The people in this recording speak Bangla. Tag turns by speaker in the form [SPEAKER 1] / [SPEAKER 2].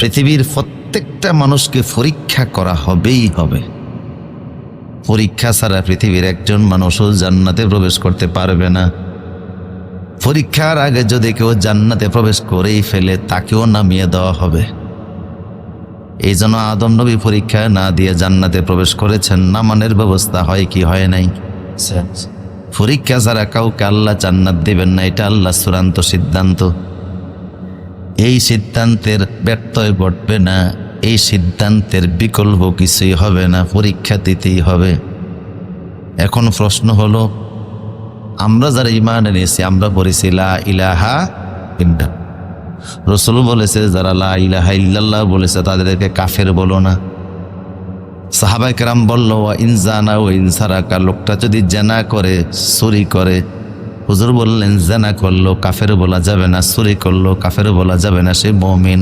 [SPEAKER 1] পৃথিবীর প্রত্যেকটা মানুষকে পরীক্ষা করা হবেই হবে। পরীক্ষা ছাড়া পৃথিবীর একজন মানুষও জান্নাতে প্রবেশ করতে পারবে না। পরীক্ষার আগে যদি কেউ জান্নাতে প্রবেশ করেই ফেলে তাকেও নামিয়ে দেওয়া হবে। এই জন্য আদম নবী পরীক্ষা না দিয়ে জান্নাতে প্রবেশ করেছেন নামানের ব্যবস্থা হয় কি হয় নাই? পরীক্ষা ছাড়া কাউকে আল্লাহ জান্নাত দেবেন না এটা আল্লাহ চূড়ান্ত সিদ্ধান্ত। এই সিদ্ধান্তের ব্যর্থয় ঘটবে না। এই সিদ্ধান্তের বিকল্প কিছুই হবে না, পরীক্ষা দিতেই হবে। এখন প্রশ্ন হলো, আমরা যারা ইমান এনেছি, আমরা পড়েছি লা ইলাহা ইল্লা রসুল বলেছে, যারা লা ইলাহা ইল্লাল্লাহ বলেছে, তাদেরকে কাফের বলো না। সাহাবাই কেরাম বলল ইনজানা ও ইনসারাকা লোকটা যদি জেনা করে, চুরি করে হুজুর বললেন, জানা করল, কাফের বলা যাবে না, চুরি করল, কাফের বলা যাবে না, সে মমিন।